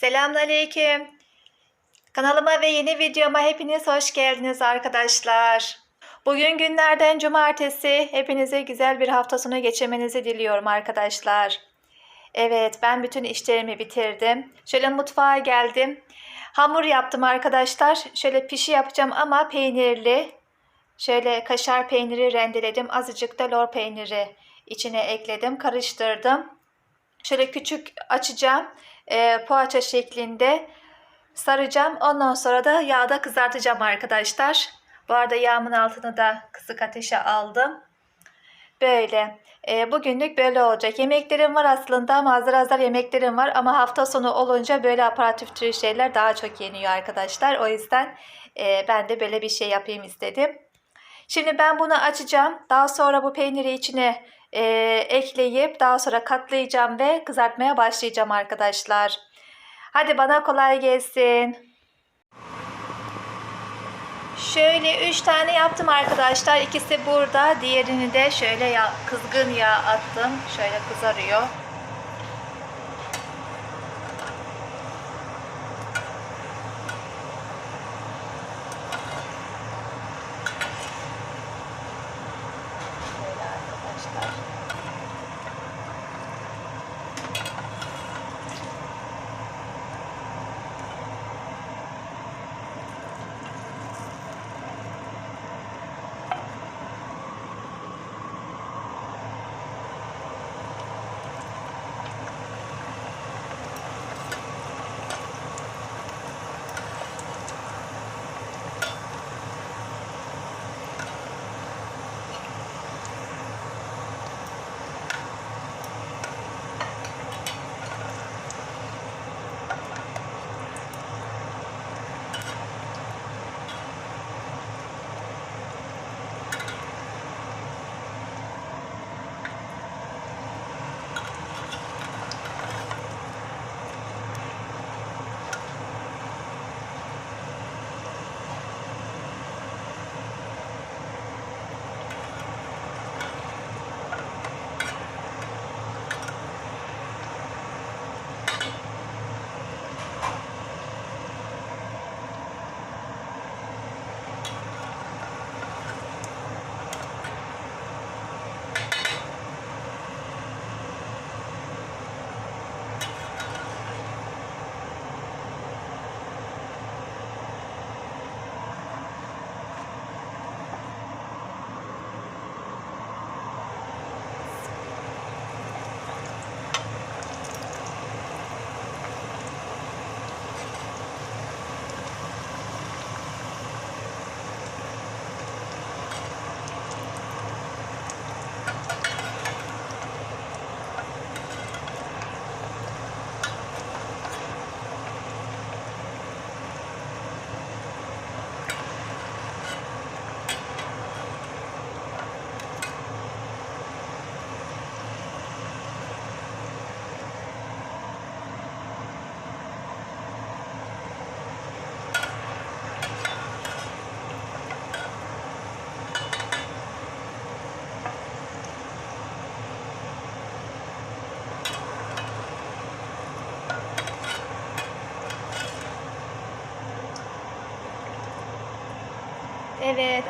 Selamünaleyküm. Kanalıma ve yeni videoma hepiniz hoş geldiniz arkadaşlar. Bugün günlerden cumartesi. Hepinize güzel bir hafta sonu geçirmenizi diliyorum arkadaşlar. Evet ben bütün işlerimi bitirdim. Şöyle mutfağa geldim. Hamur yaptım arkadaşlar. Şöyle pişi yapacağım ama peynirli. Şöyle kaşar peyniri rendeledim. Azıcık da lor peyniri içine ekledim. Karıştırdım. Şöyle küçük açacağım. E, poğaça şeklinde saracağım. Ondan sonra da yağda kızartacağım arkadaşlar. Bu arada yağımın altını da kısık ateşe aldım. Böyle. E, bugünlük böyle olacak. Yemeklerim var aslında ama hazır hazır yemeklerim var. Ama hafta sonu olunca böyle aparatif türü şeyler daha çok yeniyor arkadaşlar. O yüzden e, ben de böyle bir şey yapayım istedim. Şimdi ben bunu açacağım. Daha sonra bu peyniri içine e, ekleyip daha sonra katlayacağım ve kızartmaya başlayacağım arkadaşlar. Hadi bana kolay gelsin. Şöyle 3 tane yaptım arkadaşlar. İkisi burada. Diğerini de şöyle ya, kızgın yağ attım. Şöyle kızarıyor.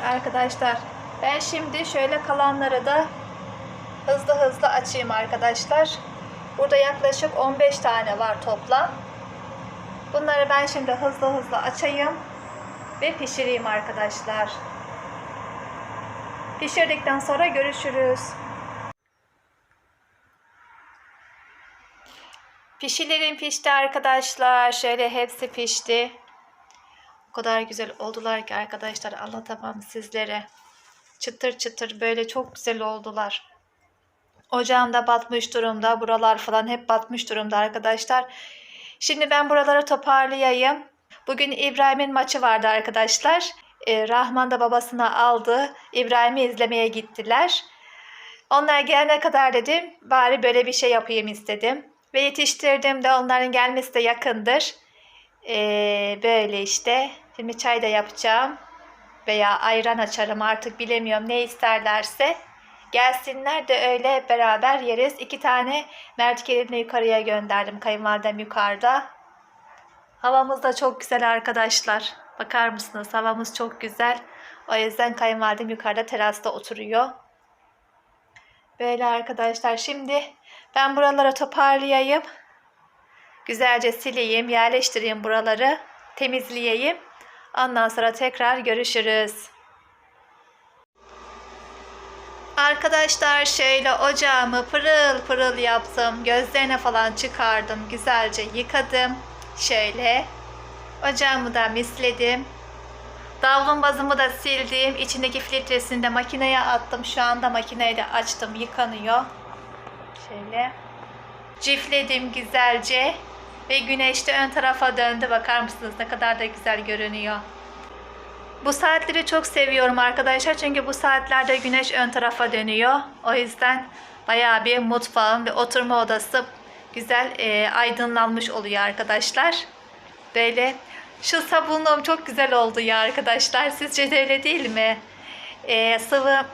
Arkadaşlar ben şimdi şöyle kalanları da hızlı hızlı açayım arkadaşlar. Burada yaklaşık 15 tane var toplam. Bunları ben şimdi hızlı hızlı açayım ve pişireyim arkadaşlar. Pişirdikten sonra görüşürüz. Pişilerim pişti arkadaşlar. Şöyle hepsi pişti. Kadar güzel oldular ki arkadaşlar anlatamam sizlere. Çıtır çıtır böyle çok güzel oldular. Ocağım da batmış durumda. Buralar falan hep batmış durumda arkadaşlar. Şimdi ben buraları toparlayayım. Bugün İbrahim'in maçı vardı arkadaşlar. Ee, Rahman da babasına aldı. İbrahim'i izlemeye gittiler. Onlar gelene kadar dedim bari böyle bir şey yapayım istedim. Ve yetiştirdim de onların gelmesi de yakındır. Ee, böyle işte. Şimdi çay da yapacağım. Veya ayran açarım artık bilemiyorum ne isterlerse. Gelsinler de öyle beraber yeriz. İki tane Kerim'le yukarıya gönderdim. Kayınvalidem yukarıda. Havamız da çok güzel arkadaşlar. Bakar mısınız? Havamız çok güzel. O yüzden kayınvalidem yukarıda terasta oturuyor. Böyle arkadaşlar. Şimdi ben buraları toparlayayım. Güzelce sileyim, yerleştireyim buraları. Temizleyeyim. Ondan sonra tekrar görüşürüz. Arkadaşlar şöyle ocağımı pırıl pırıl yaptım. Gözlerine falan çıkardım. Güzelce yıkadım. Şöyle. Ocağımı da misledim. Davlumbazımı da sildim. İçindeki filtresini de makineye attım. Şu anda makineyi de açtım. Yıkanıyor. Şöyle. Cifledim güzelce. Ve güneş de ön tarafa döndü. Bakar mısınız ne kadar da güzel görünüyor. Bu saatleri çok seviyorum arkadaşlar. Çünkü bu saatlerde güneş ön tarafa dönüyor. O yüzden bayağı bir mutfağım ve oturma odası güzel e, aydınlanmış oluyor arkadaşlar. Böyle şu sabunluğum çok güzel oldu ya arkadaşlar. Sizce de öyle değil mi? E, sıvı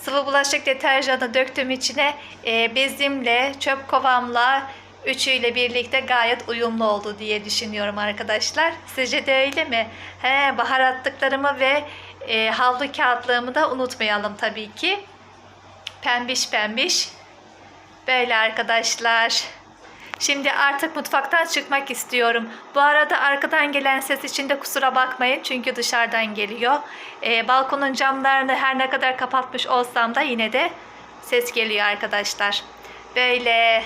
sıvı bulaşık deterjanı döktüm içine. E, bezimle, çöp kovamla üçüyle birlikte gayet uyumlu oldu diye düşünüyorum arkadaşlar. Sizce de öyle mi? He, baharatlıklarımı ve e, havlu kağıtlığımı da unutmayalım tabii ki. Pembiş pembiş. Böyle arkadaşlar. Şimdi artık mutfaktan çıkmak istiyorum. Bu arada arkadan gelen ses için de kusura bakmayın çünkü dışarıdan geliyor. Ee, balkonun camlarını her ne kadar kapatmış olsam da yine de ses geliyor arkadaşlar. Böyle.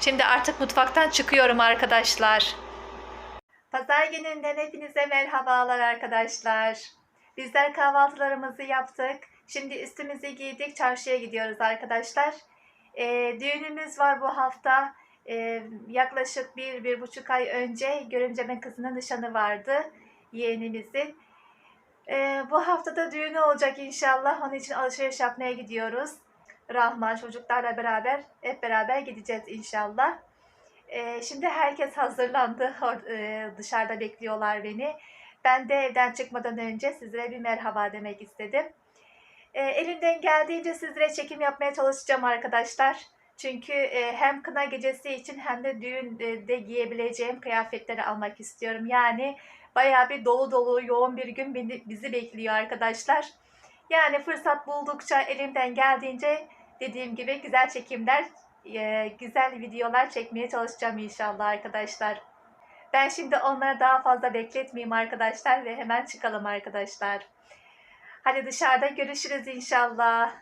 Şimdi artık mutfaktan çıkıyorum arkadaşlar. Pazar gününden hepinize merhabalar arkadaşlar. Bizler kahvaltılarımızı yaptık. Şimdi üstümüzü giydik, çarşıya gidiyoruz arkadaşlar. Ee, düğünümüz var bu hafta. Ee, yaklaşık bir, bir buçuk ay önce görümcemin kızının nişanı vardı yeğenimizin. Ee, bu haftada düğünü olacak inşallah. Onun için alışveriş yapmaya gidiyoruz. Rahman çocuklarla beraber hep beraber gideceğiz inşallah. Ee, şimdi herkes hazırlandı. E, dışarıda bekliyorlar beni. Ben de evden çıkmadan önce sizlere bir merhaba demek istedim. Ee, elimden geldiğince sizlere çekim yapmaya çalışacağım arkadaşlar. Çünkü e, hem kına gecesi için hem de düğünde giyebileceğim kıyafetleri almak istiyorum. Yani bayağı bir dolu dolu yoğun bir gün bizi bekliyor arkadaşlar. Yani fırsat buldukça elimden geldiğince dediğim gibi güzel çekimler, e, güzel videolar çekmeye çalışacağım inşallah arkadaşlar. Ben şimdi onları daha fazla bekletmeyeyim arkadaşlar ve hemen çıkalım arkadaşlar. Hadi dışarıda görüşürüz inşallah.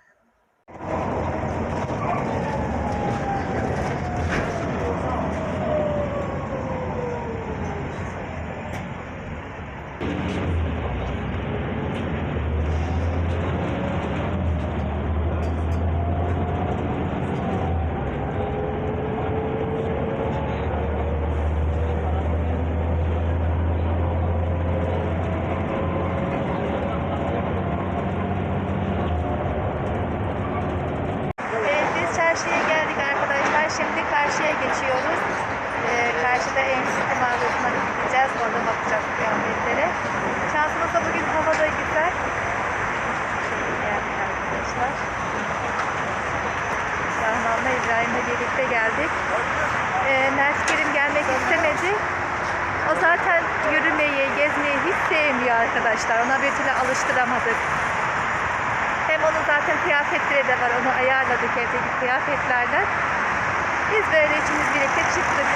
Evet, biz çarşıya geldik arkadaşlar. Şimdi karşıya geçiyoruz. Ee, karşıda en sütü mağazasına gideceğiz. Orada bakacağız kıyafetlere. Şansımız da bugün hava da güzel. Şöyle geldik arkadaşlar. Rahman'la İbrahim'le birlikte geldik. Ee, Mert Kerim gelmek istemedi. O zaten yürümeyi, gezmeyi hiç sevmiyor arkadaşlar. Ona bir türlü alıştıramadık. Hem onun zaten kıyafetleri de var. Onu ayarladık evdeki kıyafetlerden. Biz böyle ikimiz birlikte çıktık.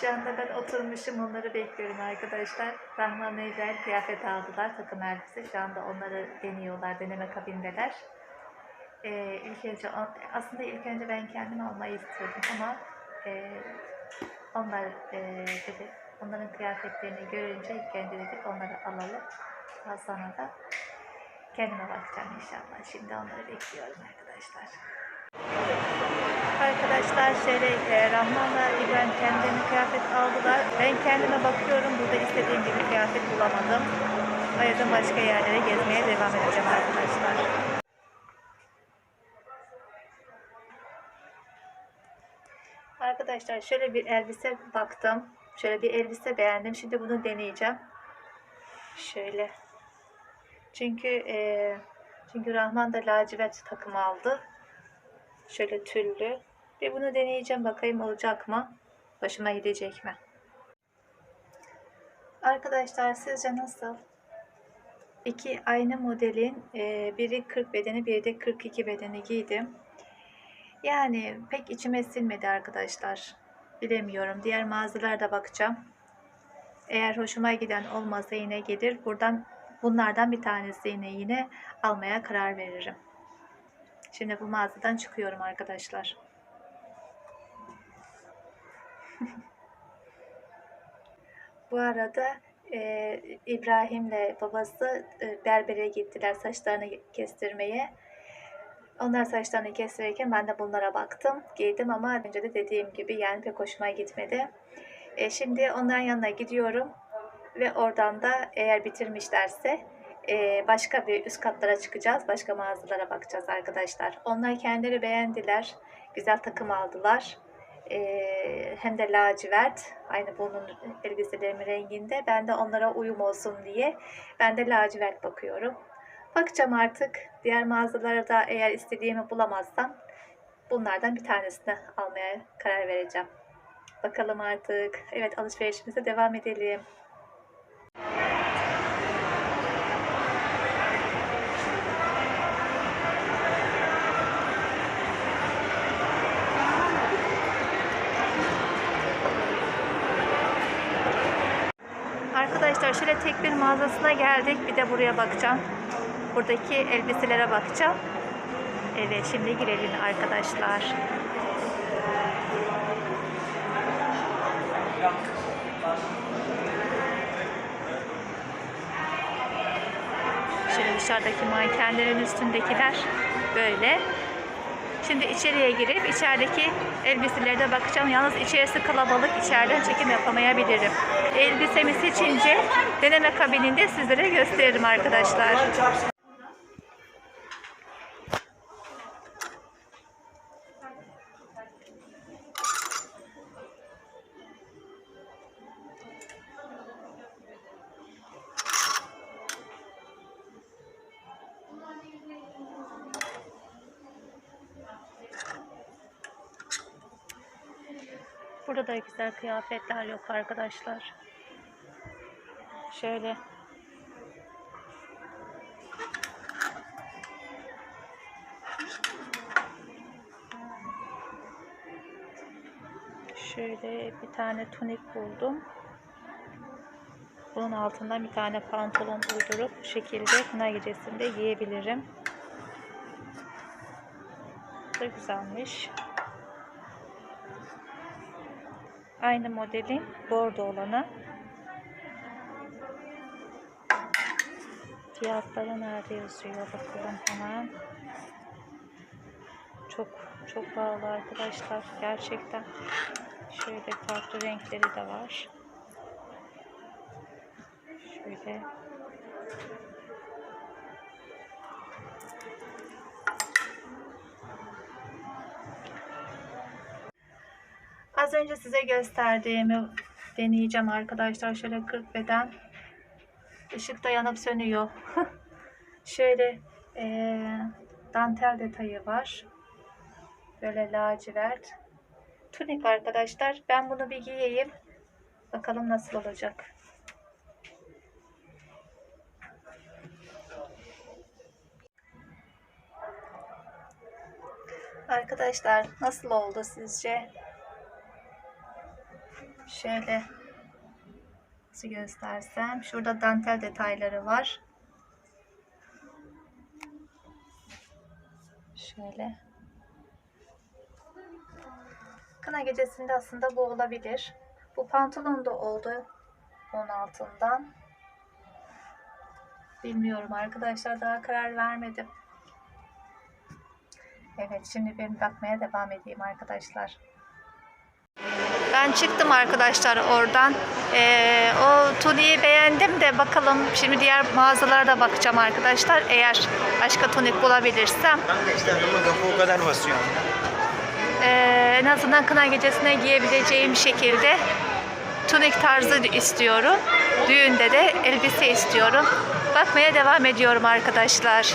Şu anda ben oturmuşum onları bekliyorum arkadaşlar. Rahman İbrahim kıyafet aldılar takım elbise. Şu anda onları deniyorlar, deneme kabindeler. Ee, ilk önce, aslında ilk önce ben kendim almayı istiyordum ama e, onlar e, dedi, onların kıyafetlerini görünce ilk önce dedik onları alalım. Daha sonra da kendime bakacağım inşallah. Şimdi onları bekliyorum arkadaşlar. Arkadaşlar şöyle e, Rahman'la İbrahim kendilerine kıyafet aldılar. Ben kendime bakıyorum. Burada istediğim gibi kıyafet bulamadım. O yüzden başka yerlere gezmeye devam edeceğim arkadaşlar. Arkadaşlar şöyle bir elbise baktım. Şöyle bir elbise beğendim. Şimdi bunu deneyeceğim. Şöyle. Çünkü e, Çünkü Rahman da lacivert takım aldı. Şöyle tüllü. Bir bunu deneyeceğim bakayım olacak mı? Başıma gidecek mi? Arkadaşlar sizce nasıl? İki aynı modelin e, biri 40 bedeni biri de 42 bedeni giydim. Yani pek içime sinmedi arkadaşlar. Bilemiyorum. Diğer mağazalara bakacağım. Eğer hoşuma giden olmazsa yine gelir. Buradan bunlardan bir tanesini yine almaya karar veririm. Şimdi bu mağazadan çıkıyorum arkadaşlar. Bu arada e, İbrahim'le babası e, berbere gittiler saçlarını kestirmeye. Onlar saçlarını kestirirken ben de bunlara baktım. Giydim ama önce de dediğim gibi yani pek hoşuma gitmedi. E, şimdi onların yanına gidiyorum. Ve oradan da eğer bitirmişlerse e, başka bir üst katlara çıkacağız. Başka mağazalara bakacağız arkadaşlar. Onlar kendileri beğendiler. Güzel takım aldılar. E, hem de lacivert. Aynı bunun elbiselerimin renginde. Ben de onlara uyum olsun diye ben de lacivert bakıyorum. Bakacağım artık. Diğer mağazalara da eğer istediğimi bulamazsam bunlardan bir tanesini almaya karar vereceğim. Bakalım artık. Evet alışverişimize devam edelim. Arkadaşlar şöyle tek bir mağazasına geldik. Bir de buraya bakacağım. Buradaki elbiselere bakacağım. Evet şimdi girelim arkadaşlar. Şöyle dışarıdaki mankenlerin üstündekiler böyle. Şimdi içeriye girip içerideki elbiselere de bakacağım. Yalnız içerisi kalabalık. İçeriden çekim yapamayabilirim. Elbisemi seçince deneme kabininde sizlere gösteririm arkadaşlar. Burada da güzel kıyafetler yok arkadaşlar. Şöyle. Şöyle bir tane tunik buldum. Bunun altından bir tane pantolon uydurup bu şekilde kına gecesinde giyebilirim. Bu da güzelmiş. Aynı modelin bordo olanı. Fiyatları nerede yazıyor bakalım hemen. Çok çok pahalı arkadaşlar gerçekten. Şöyle farklı renkleri de var. Şöyle Önce size gösterdiğimi deneyeceğim arkadaşlar. Şöyle 40 beden. Işık da yanıp sönüyor. Şöyle eee, dantel detayı var. Böyle lacivert. Tunik arkadaşlar. Ben bunu bir giyeyim. Bakalım nasıl olacak. Arkadaşlar nasıl oldu sizce? Şöyle nasıl göstersem. Şurada dantel detayları var. Şöyle. Kına gecesinde aslında bu olabilir. Bu pantolon da oldu onun altından. Bilmiyorum arkadaşlar daha karar vermedim. Evet şimdi ben bakmaya devam edeyim arkadaşlar. Ben çıktım arkadaşlar oradan. Ee, o tuniği beğendim de bakalım şimdi diğer mağazalara da bakacağım arkadaşlar. Eğer başka tunik bulabilirsem Ben de işte o kadar basıyor. ee, en azından kına gecesine giyebileceğim şekilde tunik tarzı istiyorum. Düğünde de elbise istiyorum. Bakmaya devam ediyorum arkadaşlar.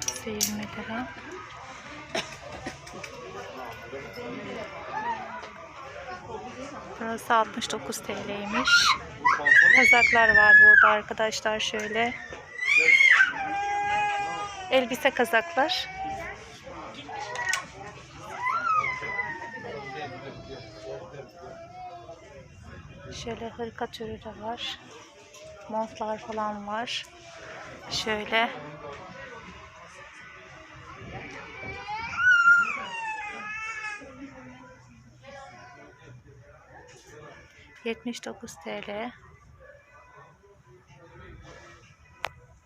Seyirme lira. Burası 69 TL'ymiş. Kazaklar var burada arkadaşlar şöyle. Elbise kazaklar. Şöyle hırka türü de var. Montlar falan var. Şöyle. Yetmiş dokuz TL.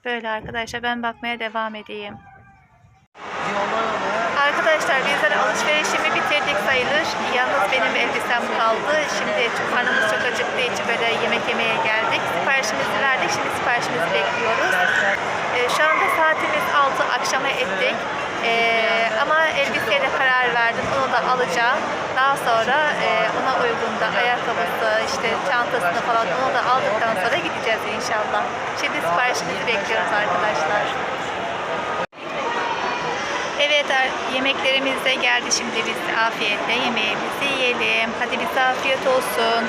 Böyle arkadaşlar ben bakmaya devam edeyim. Arkadaşlar bizler alışverişimi bitirdik sayılır. Yalnız benim elbisem kaldı. Şimdi karnımız çok acıktığı için böyle yemek yemeye geldik. Siparişimizi verdik. Şimdi siparişimizi bekliyoruz. Ee, şu anda saatimiz 6 akşama ettik. Ee, ama elbiseye de karar verdim. Onu da alacağım. Daha sonra e, ona uygun da ayakkabısı, işte çantasını falan onu da aldıktan sonra gideceğiz inşallah. Şimdi siparişimizi bekliyoruz arkadaşlar. Evet yemeklerimiz de geldi şimdi biz afiyetle yemeğimizi yiyelim. Hadi bize afiyet olsun.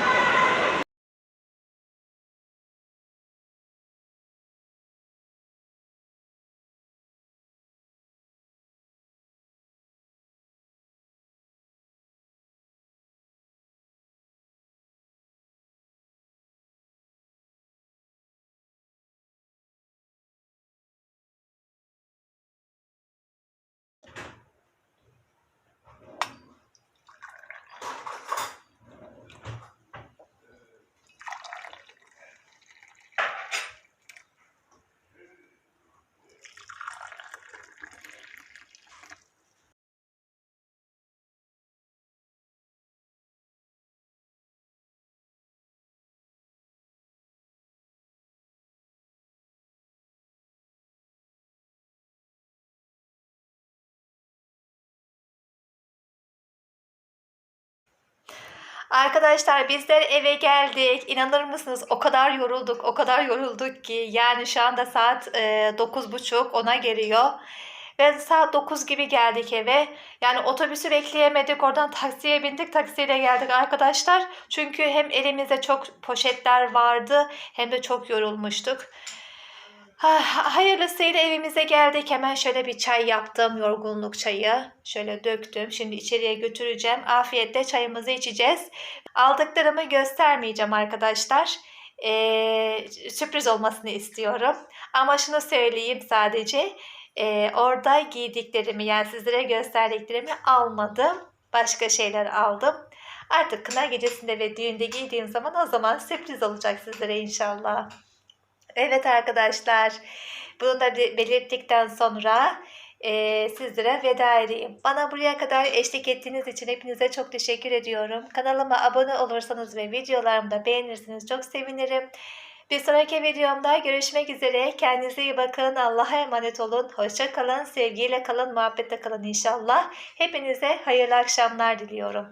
Arkadaşlar bizler eve geldik. İnanır mısınız? O kadar yorulduk, o kadar yorulduk ki. Yani şu anda saat e, 9.30 ona geliyor. Ve saat 9 gibi geldik eve. Yani otobüsü bekleyemedik. Oradan taksiye bindik. Taksiyle geldik arkadaşlar. Çünkü hem elimizde çok poşetler vardı hem de çok yorulmuştuk. Ha, hayırlısıyla evimize geldik. Hemen şöyle bir çay yaptım. Yorgunluk çayı. Şöyle döktüm. Şimdi içeriye götüreceğim. Afiyetle çayımızı içeceğiz. Aldıklarımı göstermeyeceğim arkadaşlar. Ee, sürpriz olmasını istiyorum. Ama şunu söyleyeyim sadece. Ee, orada giydiklerimi yani sizlere gösterdiklerimi almadım. Başka şeyler aldım. Artık kına gecesinde ve düğünde giydiğim zaman o zaman sürpriz olacak sizlere inşallah. Evet arkadaşlar, bunu da be- belirttikten sonra eee, sizlere veda edeyim. Bana buraya kadar eşlik ettiğiniz için hepinize çok teşekkür ediyorum. Kanalıma abone olursanız ve videolarımı da beğenirseniz çok sevinirim. Bir sonraki videomda görüşmek üzere. Kendinize iyi bakın. Allah'a emanet olun. Hoşça kalın. Sevgiyle kalın. Muhabbette kalın inşallah. Hepinize hayırlı akşamlar diliyorum.